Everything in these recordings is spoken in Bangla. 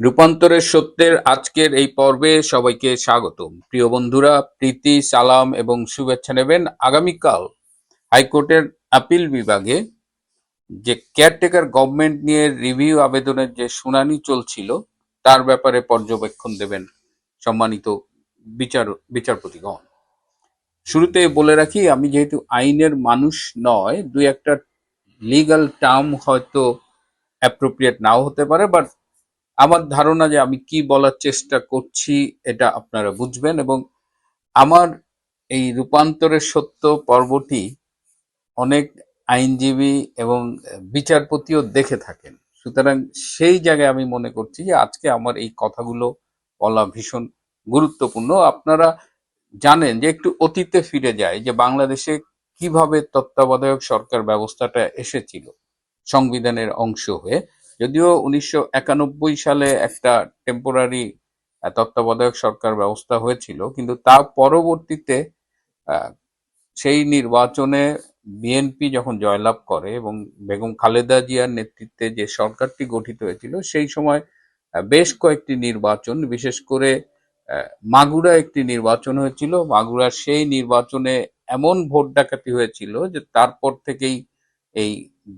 রূপান্তরের সত্যের আজকের এই পর্বে সবাইকে স্বাগতম। প্রিয় বন্ধুরা, প্রীতি, সালাম এবং শুভেচ্ছা নেবেন আগামীকাল হাইকোর্টের আপিল বিভাগে। যে কেয়ারটেকার গভর্নমেন্ট নিয়ে রিভিউ আবেদনের যে শুনানি চলছিল, তার ব্যাপারে পর্যবেক্ষণ দেবেন সম্মানিত বিচার, বিচারপতিগণ। শুরুতে বলে রাখি, আমি যেহেতু আইনের মানুষ নয়, দুই একটা লিগাল টার্ম হয়তো অ্যাপ্রোপ্রিয়েট নাও হতে পারে, বাট আমার ধারণা যে আমি কি বলার চেষ্টা করছি এটা আপনারা বুঝবেন এবং আমার এই রূপান্তরের সত্য পর্বটি অনেক আইনজীবী এবং বিচারপতিও দেখে থাকেন। সুতরাং সেই জায়গায় আমি মনে করছি যে আজকে আমার এই কথাগুলো বলা ভীষণ গুরুত্বপূর্ণ। আপনারা জানেন যে একটু অতীতে ফিরে যায় যে বাংলাদেশে কীভাবে তত্ত্বাবধায়ক সরকার ব্যবস্থাটা এসেছিল সংবিধানের অংশ হয়ে। যদিও উনিশশো একানব্বই সালে একটা টেম্পোরারি তত্ত্বাবধায়ক সরকার ব্যবস্থা হয়েছিল, কিন্তু তার পরবর্তীতে সেই নির্বাচনে বিএনপি যখন জয়লাভ করে এবং বেগম খালেদা জিয়ার নেতৃত্বে যে সরকারটি গঠিত হয়েছিল, সেই সময় বেশ কয়েকটি নির্বাচন, বিশেষ করে মাগুরা একটি নির্বাচন হয়েছিল। মাগুরার সেই নির্বাচনে এমন ভোট ডাকাতি হয়েছিল যে তারপর থেকেই এই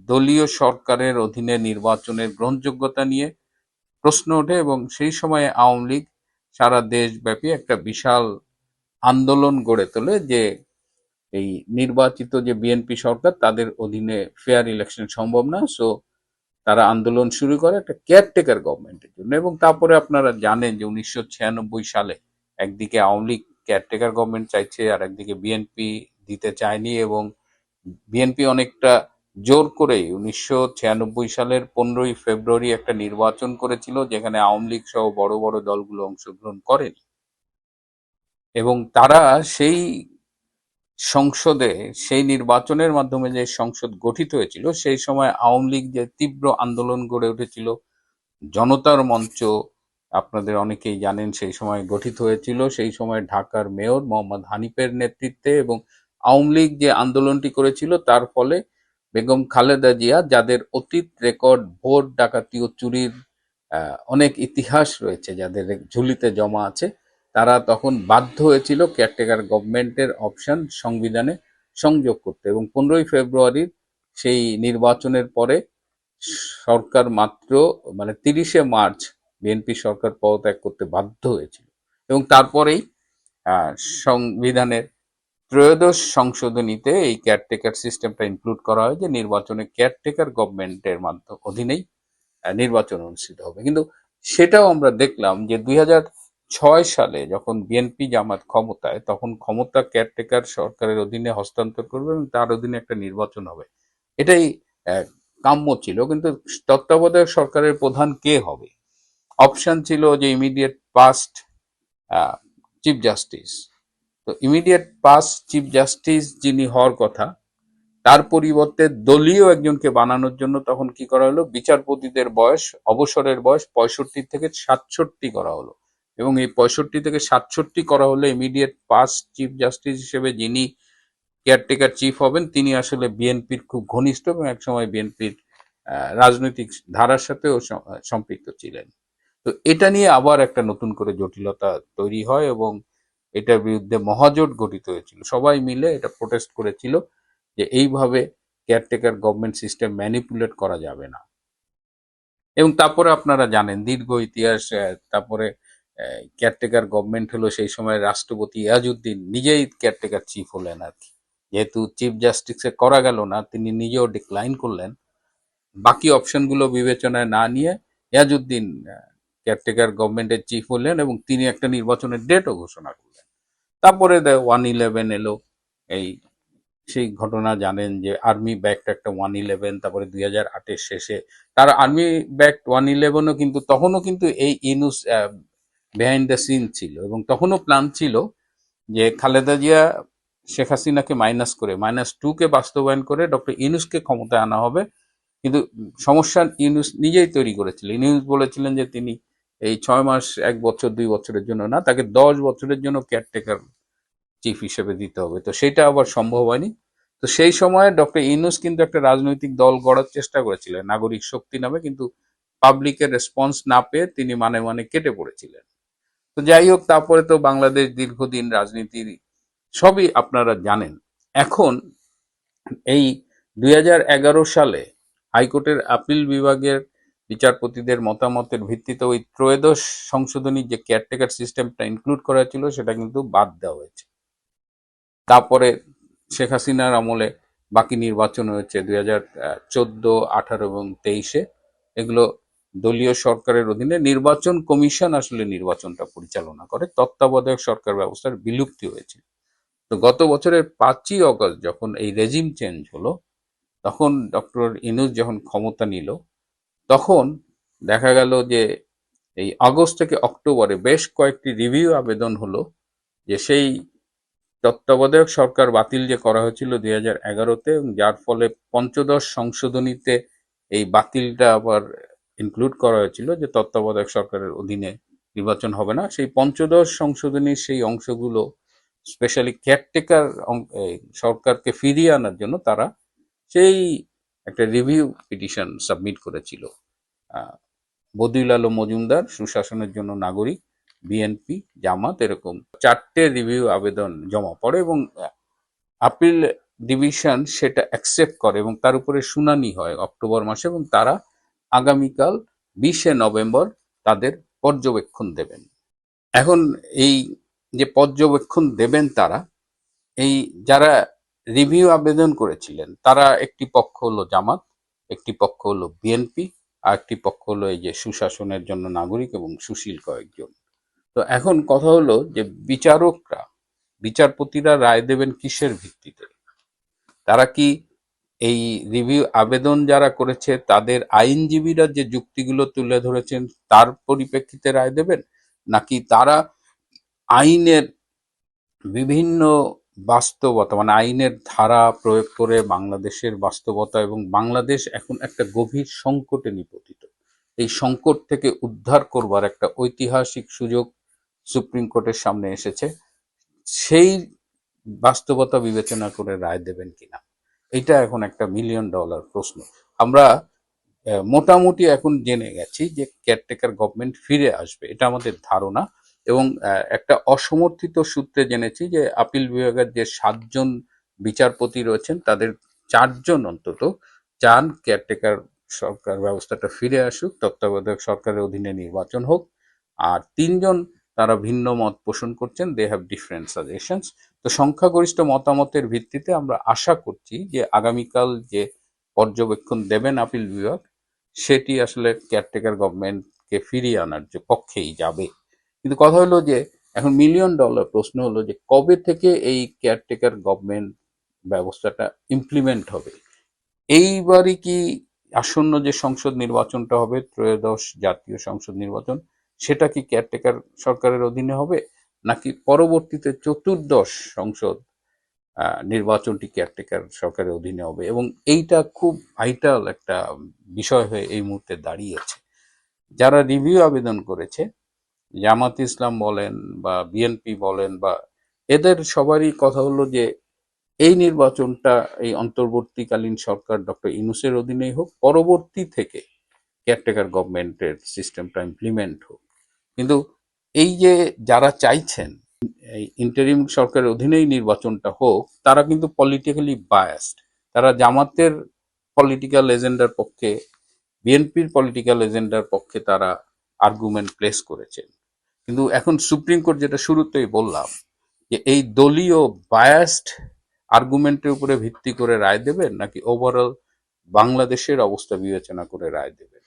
দলীয় সরকারের অধীনে নির্বাচনের গ্রহণযোগ্যতা নিয়ে প্রশ্ন ওঠে এবং সেই সময়ে আওয়ামী লীগ সারা দেশব্যাপী একটা বিশাল আন্দোলন গড়ে তোলে যে এই নির্বাচিত যে বিএনপি সরকার তাদের অধীনে ফেয়ার ইলেকশন সম্ভব না সো তারা আন্দোলন শুরু করে একটা কেয়ারটেকার গভর্নমেন্টের জন্য। এবং তারপরে আপনারা জানেন যে উনিশশো ছিয়ানব্বই সালে একদিকে আওয়ামী লীগ কেয়ারটেকার গভর্নমেন্ট চাইছে আর একদিকে বিএনপি দিতে চায়নি এবং বিএনপি অনেকটা জোর করেই উনিশশো সালের পনেরোই ফেব্রুয়ারি একটা নির্বাচন করেছিল যেখানে আওয়ামী লীগ সহ বড় বড় দলগুলো অংশগ্রহণ করেনি। এবং তারা সেই সংসদে, সেই নির্বাচনের মাধ্যমে যে সংসদ গঠিত হয়েছিল, সেই সময় আওয়ামী লীগ যে তীব্র আন্দোলন গড়ে উঠেছিল, জনতার মঞ্চ আপনাদের অনেকেই জানেন সেই সময় গঠিত হয়েছিল। সেই সময় ঢাকার মেয়র মোহাম্মদ হানিফের নেতৃত্বে এবং আওয়ামী লীগ যে আন্দোলনটি করেছিল, তার ফলে বেগম খালেদা জিয়া, যাদের অতীত রেকর্ড, ভোট ডাকাতি ও চুরির অনেক ইতিহাস রয়েছে, যাদের ঝুলিতে জমা আছে, তারা তখন বাধ্য হয়েছিল কেয়ারটেকার গভর্নমেন্টের অপশন সংবিধানে সংযোগ করতে এবং পনেরোই ফেব্রুয়ারির সেই নির্বাচনের পরে সরকার মাত্র মানে তিরিশে মার্চ বিএনপি সরকার পদত্যাগ করতে বাধ্য হয়েছিল এবং তারপরেই সংবিধানের ত্রয়োদশ সংশোধনীতে এই কেয়ারটেকার সিস্টেমটা ইনক্লুড করা হয় যে নির্বাচনে কেয়ারটেকার গভর্নমেন্টের মাধ্যম অধীনেই নির্বাচন অনুষ্ঠিত হবে। কিন্তু সেটাও আমরা দেখলাম যে দুই ছয় সালে যখন বিএনপি জামাত ক্ষমতায়, তখন ক্ষমতা কেয়ারটেকার সরকারের অধীনে হস্তান্তর করবে এবং তার অধীনে একটা নির্বাচন হবে। এটাই কাম্য ছিল, কিন্তু তত্ত্বাবধায়ক সরকারের প্রধান কে হবে? অপশন ছিল যে ইমিডিয়েট পাস্ট চিফ জাস্টিস তো ইমিডিয়েট পাস চিফ জাস্টিস যিনি হওয়ার কথা, তার পরিবর্তে দলীয় একজনকে বানানোর জন্য তখন কি করা হলো? বিচারপতিদের বয়স, অবসরের বয়স পঁয়ষট্টি থেকে সাতষট্টি করা হলো। এবং এই পঁয়ষট্টি থেকে সাতষট্টি করা হলে ইমিডিয়েট পাস চিফ জাস্টিস হিসেবে যিনি কেয়ারটেকার চিফ হবেন, তিনি আসলে বিএনপির খুব ঘনিষ্ঠ এবং একসময় বিএনপির রাজনৈতিক ধারার সাথেও সম্পৃক্ত ছিলেন। তো এটা নিয়ে আবার একটা নতুন করে জটিলতা তৈরি হয় এবং এটার বিরুদ্ধে মহাজোট গঠিত হয়েছিল। সবাই মিলে এটা প্রোটেস্ট করেছিল যে এইভাবে কেয়ারটেকার গভর্নমেন্ট সিস্টেম ম্যানিপুলেট করা যাবে না। এবং তারপরে আপনারা জানেন, দীর্ঘ ইতিহাস তারপরে কেয়ারটেকার গভর্নমেন্ট হলো সেই সময় রাষ্ট্রপতি ইয়াজউদ্দিন নিজেই কেয়ারটেকার চিফ হলেন আর কি। যেহেতু চিফ জাস্টিসে করা গেল না, তিনি নিজেও ডিক্লাইন করলেন। বাকি অপশনগুলো বিবেচনায় না নিয়ে ইয়াজউদ্দিন কেয়ারটেকার গভর্নমেন্টের চিফ হলেন এবং তিনি একটা নির্বাচনের ডেটও ঘোষণা করলেন। তারপরে ওয়ান ইলেভেন এলো। এই সেই ঘটনা জানেন যে আর্মি ব্যাক্ট একটা ওয়ান ইলেভেন তারপরে দুই হাজার আটের শেষে। তার আর্মি ব্যাক্ট ওয়ান ইলেভেনও কিন্তু, তখনও কিন্তু এই ইনুস বিহাইন্ড দ্য সিন ছিল এবং তখনও প্ল্যান ছিল যে খালেদা জিয়া, শেখ হাসিনাকে মাইনাস করে মাইনাস টুকে বাস্তবায়ন করে ডক্টর ইনুসকে ক্ষমতায় আনা হবে। কিন্তু সমস্যা ইউনুস নিজেই তৈরি করেছিলেন। ইউনুস বলেছিলেন যে তিনি এই ছয় মাস, এক বছর, দুই বছরের জন্য না, তাকে দশ বছরের জন্য কেয়ারটেকার চিফ হিসেবে দিতে হবে। তো সেটা আবার সম্ভব হয়নি। তো সেই সময়ে ডক্টর ইউনুস কিন্তু একটা রাজনৈতিক দল গড়ার চেষ্টা করেছিলেন, নাগরিক শক্তি নামে, কিন্তু পাবলিকের রেসপন্স না পেয়ে তিনি মানে মানে কেটে পড়েছিলেন। তো যাই হোক, তারপরে তো বাংলাদেশ দীর্ঘদিন রাজনীতির সবই আপনারা জানেন। এখন এই দুই হাজার এগারো সালে হাইকোর্টের আপিল বিভাগের বিচারপতিদের মতামতের ভিত্তিতে ওই ত্রয়োদশ সংশোধনী যে কেয়ারটেকার সিস্টেমটা ইনক্লুড করা ছিল, সেটা কিন্তু বাদ দেওয়া হয়েছে। তারপরে শেখ হাসিনার আমলে বাকি নির্বাচন হয়েছে দুই হাজার চোদ্দ, আঠারো এবং তেইশে। এগুলো দলীয় সরকারের অধীনে নির্বাচন কমিশন আসলে নির্বাচনটা পরিচালনা করে। তত্ত্বাবধায়ক সরকার ব্যবস্থার বিলুপ্তি হয়েছে। তো গত বছরের পাঁচই অগস্ট যখন এই রেজিম চেঞ্জ হলো, তখন ডক্টর ইনুস যখন ক্ষমতা নিল তখন দেখা গেল যে এই আগস্ট থেকে অক্টোবরে বেশ কয়েকটি রিভিউ আবেদন হলো যে সেই তত্ত্বাবধায়ক সরকার বাতিল যে করা হয়েছিল দুই হাজার এগারোতে যার ফলে পঞ্চদশ সংশোধনীতে এই বাতিলটা আবার ইনক্লুড করা হয়েছিল যে তত্ত্বাবধায়ক সরকারের অধীনে নির্বাচন হবে না। সেই পঞ্চদশ সংশোধনীর সেই অংশগুলো স্পেশালি কেয়ারটেকার সরকারকে ফিরিয়ে আনার জন্য তারা সেই একটা রিভিউ পিটিশন সাবমিট করেছিল। বদিউল আলম মজুমদার সুশাসনের জন্য নাগরিক বিএনপি জামাত, এরকম চারটে রিভিউ আবেদন জমা পড়ে এবং আপিল ডিভিশন সেটা অ্যাকসেপ্ট করে এবং তার উপরে শুনানি হয় অক্টোবর মাসে এবং তারা আগামীকাল বিশে নভেম্বর তাদের পর্যবেক্ষণ দেবেন। এখন এই যে পর্যবেক্ষণ দেবেন তারা, এই যারা রিভিউ আবেদন করেছিলেন, তারা একটি পক্ষ হলো জামাত, একটি পক্ষ হলো বিএনপি আর একটি পক্ষ হলো এই যে সুশাসনের জন্য নাগরিক এবং সুশীল কয়েকজন। তো এখন কথা হলো যে বিচারকরা, বিচারপতিরা রায় দেবেন কিসের ভিত্তিতে? তারা কি এই রিভিউ আবেদন যারা করেছে, তাদের আইনজীবীরা যে যুক্তিগুলো তুলে ধরেছেন, তার পরিপ্রেক্ষিতে রায় দেবেন? নাকি তারা আইনের বিভিন্ন বাস্তবতা মানে আইনের ধারা প্রয়োগ করে বাংলাদেশের বাস্তবতা এবং বাংলাদেশ এখন একটা গভীর সংকটে নিপতিত। এই সংকট থেকে উদ্ধার করবার একটা ঐতিহাসিক সুযোগ সুপ্রিম কোর্টের সামনে এসেছে। সেই বাস্তবতা বিবেচনা করে রায় দেবেন কিনা? এটা এখন একটা মিলিয়ন ডলার প্রশ্ন। আমরা মোটামুটি এখন জেনে গেছি যে কেয়ারটেকার গভর্নমেন্ট ফিরে আসবে, এটা আমাদের ধারণা। এবং একটা অসমর্থিত সূত্রে জেনেছি যে আপিল বিভাগের যে সাতজন বিচারপতি রয়েছেন, তাদের চারজন অন্তত চান কেয়ারটেকার সরকার ব্যবস্থাটা ফিরে আসুক, তত্ত্বাবধায়ক সরকারের অধীনে নির্বাচন হোক। আর তিনজন তারা ভিন্ন মত পোষণ করছেন দে হ্যাভ ডিফারেন্ট সাজেশনস তো সংখ্যাগরিষ্ঠ মতামতের ভিত্তিতে আমরা আশা করছি যে আগামীকাল যে পর্যবেক্ষণ দেবেন আপিল বিভাগ, সেটি আসলে কেয়ারটেকার গভর্নমেন্টকে ফিরিয়ে আনার যে পক্ষেই যাবে। কিন্তু কথা হলো যে, এখন মিলিয়ন ডলার প্রশ্ন হলো যে, কবে থেকে এই কেয়ারটেকার গভর্নমেন্ট ব্যবস্থাটা ইমপ্লিমেন্ট হবে? এইবারই কি আসন্ন যে সংসদ নির্বাচনটা হবে, ত্রয়োদশ জাতীয় সংসদ নির্বাচন, সেটা কি কেয়ারটেকার সরকারের অধীনে হবে? নাকি পরবর্তীতে চতুর্দশ সংসদ নির্বাচনটি কেয়ারটেকার সরকারের অধীনে হবে? এবং এইটা খুব ভাইটাল একটা বিষয় হয়ে এই মুহূর্তে দাঁড়িয়েছে। যারা রিভিউ আবেদন করেছে জামাত ইসলাম বলেন বা বিএনপি বলেন বা এদের সবারই কথা হলো যে এই নির্বাচনটা এই অন্তর্বর্তীকালীন সরকার ডক্টর ইনুসের অধীনেই হোক, পরবর্তী থেকে কেয়ারটেকার গভর্নমেন্টের সিস্টেমটা ইমপ্লিমেন্ট হোক। কিন্তু এই যে যারা চাইছেন, এই ইন্টারিম সরকারের অধীনেই নির্বাচনটা হোক, তারা কিন্তু পলিটিক্যালি বায়াসড তারা জামাতের পলিটিক্যাল এজেন্ডার পক্ষে, বিএনপির পলিটিক্যাল এজেন্ডার পক্ষে তারা আর্গুমেন্ট প্লেস করেছেন। কিন্তু এখন সুপ্রিম কোর্ট যেটা শুরুতেই বললাম, যে এই দলীয় বায়াসড আর্গুমেন্টের উপরে ভিত্তি করে রায় দেবেন নাকি ওভারঅল বাংলাদেশের অবস্থা বিবেচনা করে রায় দেবেন?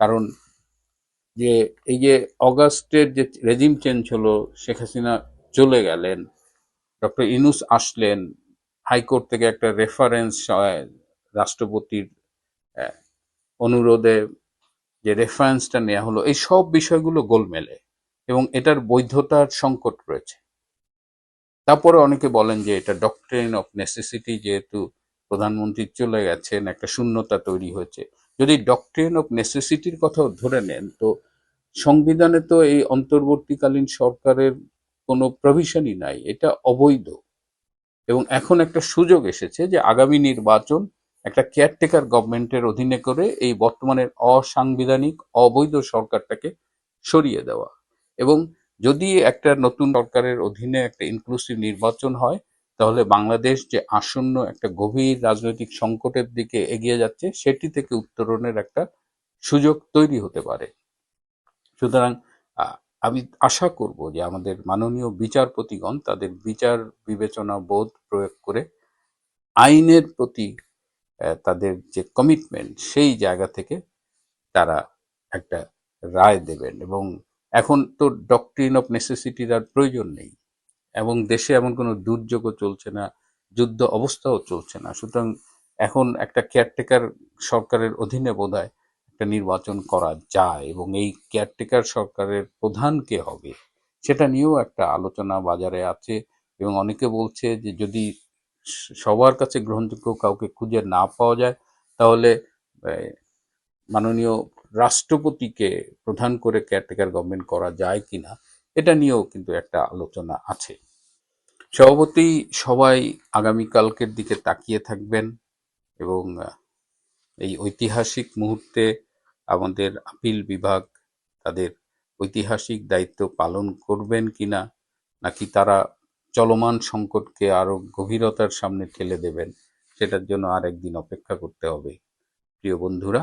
কারণ যে এই যে অগাস্টের যে রেজিম চেঞ্জ হলো, শেখ হাসিনা চলে গেলেন, ডক্টর ইনুস আসলেন, হাইকোর্ট থেকে একটা রেফারেন্স রাষ্ট্রপতির অনুরোধে যে রেফারেন্সটা নেওয়া হলো, এই সব বিষয়গুলো গোলমেলে। এবং এটার বৈধতার সংকট রয়েছে। তারপরে অনেকে বলেন যে এটা ডক্ট্রিন অফ নেসেসিটি যেহেতু প্রধানমন্ত্রী চলে গেছেন, একটা শূন্যতা তৈরি হয়েছে। যদি ডক্ট্রিন অফ নেসেসিটির কথাও ধরে নেন, তো সংবিধানে তো এই অন্তর্বর্তীকালীন সরকারের কোনো প্রভিশনই নাই, এটা অবৈধ। এবং এখন একটা সুযোগ এসেছে যে আগামী নির্বাচন একটা কেয়ারটেকার গভর্নমেন্টের অধীনে করে এই বর্তমানের অসাংবিধানিক, অবৈধ সরকারটাকে সরিয়ে দেওয়া। এবং যদি একটা নতুন সরকারের অধীনে একটা ইনক্লুসিভ নির্বাচন হয়, তাহলে বাংলাদেশ যে আসন্ন একটা গভীর রাজনৈতিক সংকটের দিকে এগিয়ে যাচ্ছে, সেটি থেকে উত্তরণের একটা সুযোগ তৈরি হতে পারে। সুতরাং আমি আশা করব যে আমাদের মাননীয় বিচারপতিগণ তাদের বিচার বিবেচনা বোধ প্রয়োগ করে আইনের প্রতি তাদের যে কমিটমেন্ট সেই জায়গা থেকে তারা একটা রায় দেবেন এবং এখন তো ডক্ট্রিন অফ নেসেসিটির আর প্রয়োজন নেই। এবং দেশে এমন কোনো দুর্যোগও চলছে না, যুদ্ধ অবস্থাও চলছে না। সুতরাং এখন একটা কেয়ারটেকার সরকারের অধীনে বোধহয় একটা নির্বাচন করা যায় এবং এই কেয়ারটেকার সরকারের প্রধান কে হবে সেটা নিয়েও একটা আলোচনা বাজারে আছে এবং অনেকে বলছে যে যদি সবার কাছে গ্রহণযোগ্য কাউকে খুঁজে না পাওয়া যায়, তাহলে মাননীয় রাষ্ট্রপতিকে প্রধান করে কেয়ারটেকার গভর্নমেন্ট করা যায় কিনা, এটা নিয়েও কিন্তু একটা আলোচনা আছে। সভাপতি সবাই আগামীকালকের দিকে তাকিয়ে থাকবেন এবং এই ঐতিহাসিক মুহূর্তে আমাদের আপিল বিভাগ তাদের ঐতিহাসিক দায়িত্ব পালন করবেন কিনা, নাকি তারা চলমান সংকটকে আরও গভীরতার সামনে ঠেলে দেবেন, সেটার জন্য আর একদিন অপেক্ষা করতে হবে। প্রিয় বন্ধুরা